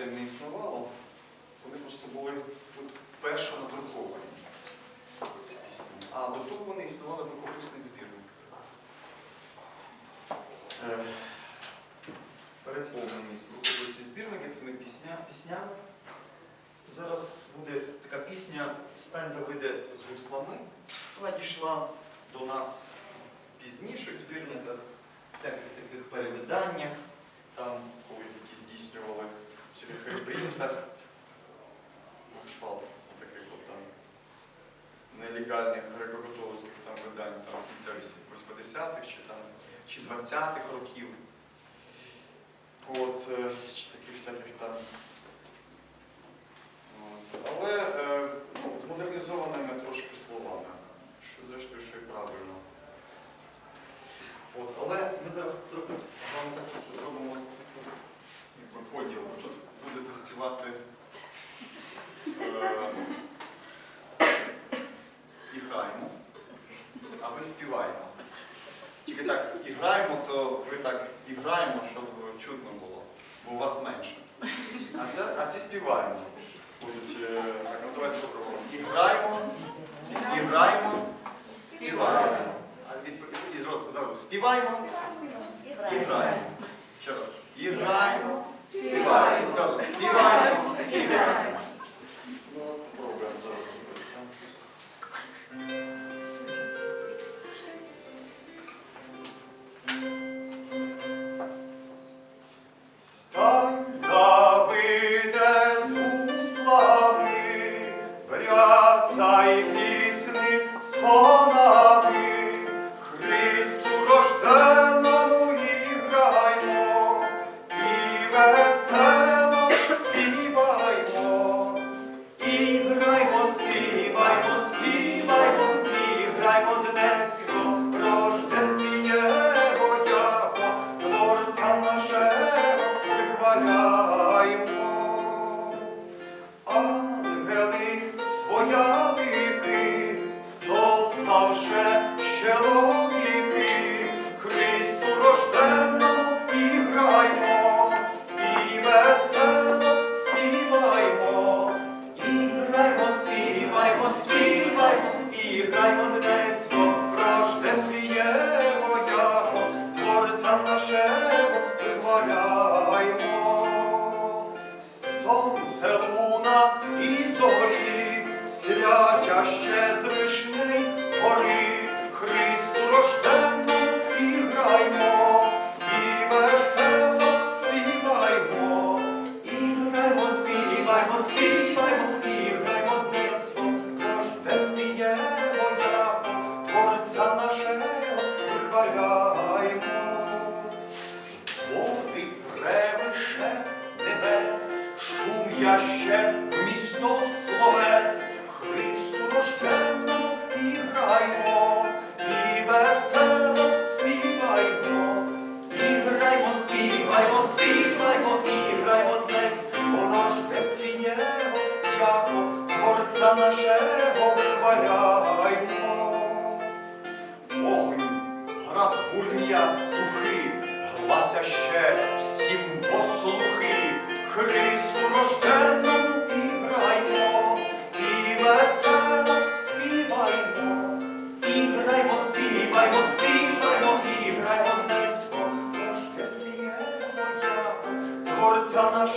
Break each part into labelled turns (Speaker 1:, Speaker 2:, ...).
Speaker 1: пісень не існувало, вони просто були вперше надруковані. Ці пісні. А до того вони існували в рукописних збірниках. Е, Переповнені рукописні збірники цими пісня, піснями. Зараз буде така пісня Стань Давиде з гуслами. Вона дійшла до нас в пізніших збірниках, всяких таких перевиданнях, там, коли які здійснювали в цих репринтах, на таких от там нелегальних греко-католицьких там видань там, кінця 80-х чи чи 20-х років. От, е, чи таких всяких там. От. Але е, ну, з модернізованими трошки словами, що зрештою, що і правильно. От, але ми зараз трохи з вами так зробимо якби, поділ. Ви Тут будете співати е, і граємо, а ви співаємо. Тільки так, і граємо, то ви так і граємо, щоб чутно було, бо у вас менше. А, це, а ці співаємо. Будуть, е, так, ну давайте попробуємо. І граємо, співаємо. А від, і зразу, співаємо і. Ще раз. І граємо, співаємо. Зразу співаємо і граємо. i Raimond Dajewski.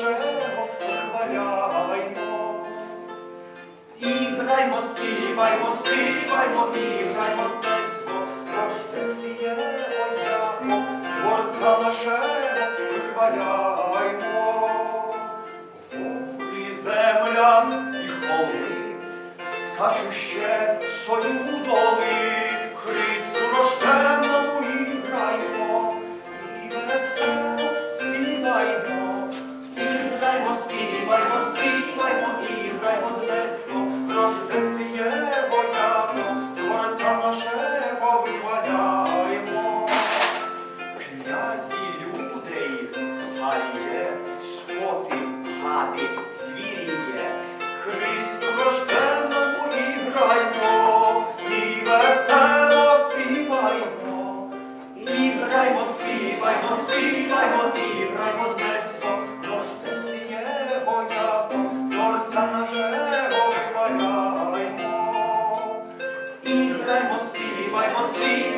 Speaker 1: Нашого вихваляймо. Іграймо, співаймо, співаймо, іграймо днесько, рождествієго яко, Творця нашого вихваляймо. Горі, земля і холми, скачуще сою доли,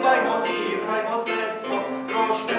Speaker 1: Zbywaj motyw, graj mocesko, troszkę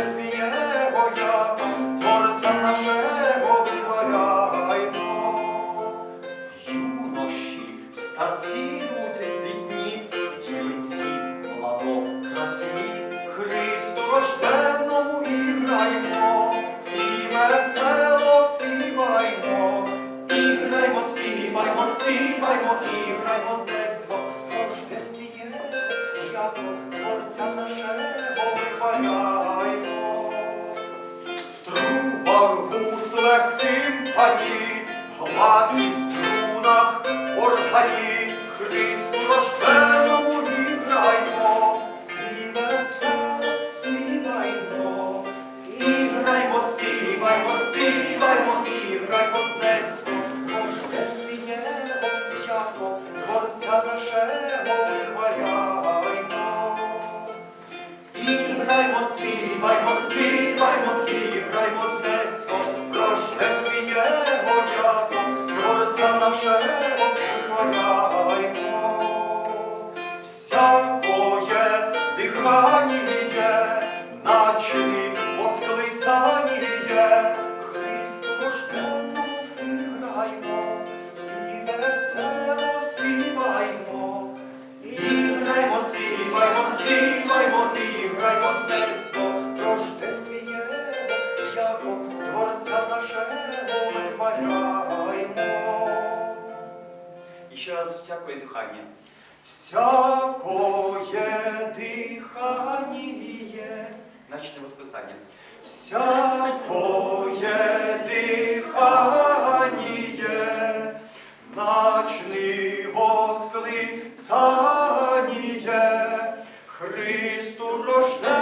Speaker 1: легким пані глас і Творця нашого начне восклицання. Всякое дихання, начни восклицание, Христу рожденому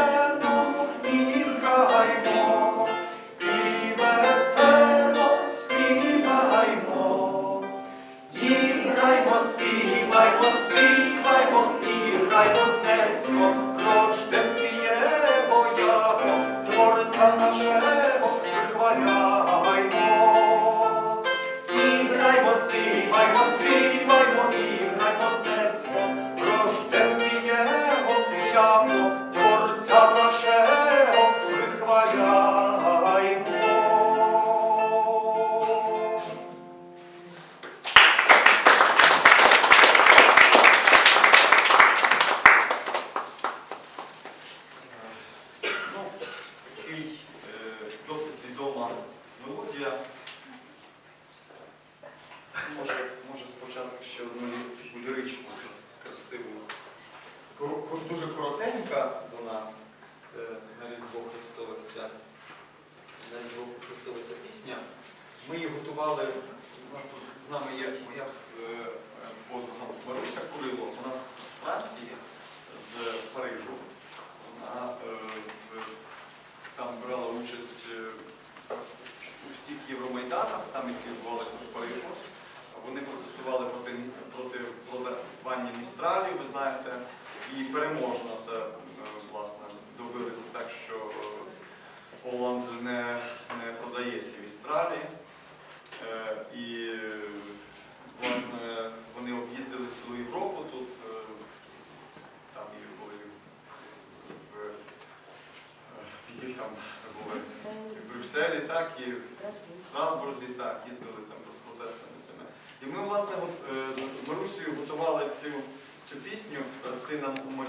Speaker 1: Творця нашого вихваляймо. Моя подруга Маруся Курило. Нас з Франції, з Парижу. Вона е, там брала участь е, у всіх Євромайданах, там які відбувалися в Парижу. Вони протестували проти, проти продавання містралів, ви знаєте, і переможно це е, власне добилися так, що Оланд не, не продає ці містралі. І власне вони об'їздили цілу Європу тут. е, Там і були в, е, в там були в Брюсселі, так, і в Страсбурзі, так, їздили там протестами цими. І ми, власне, е, з Марусею готували цю, цю пісню, «Це нам у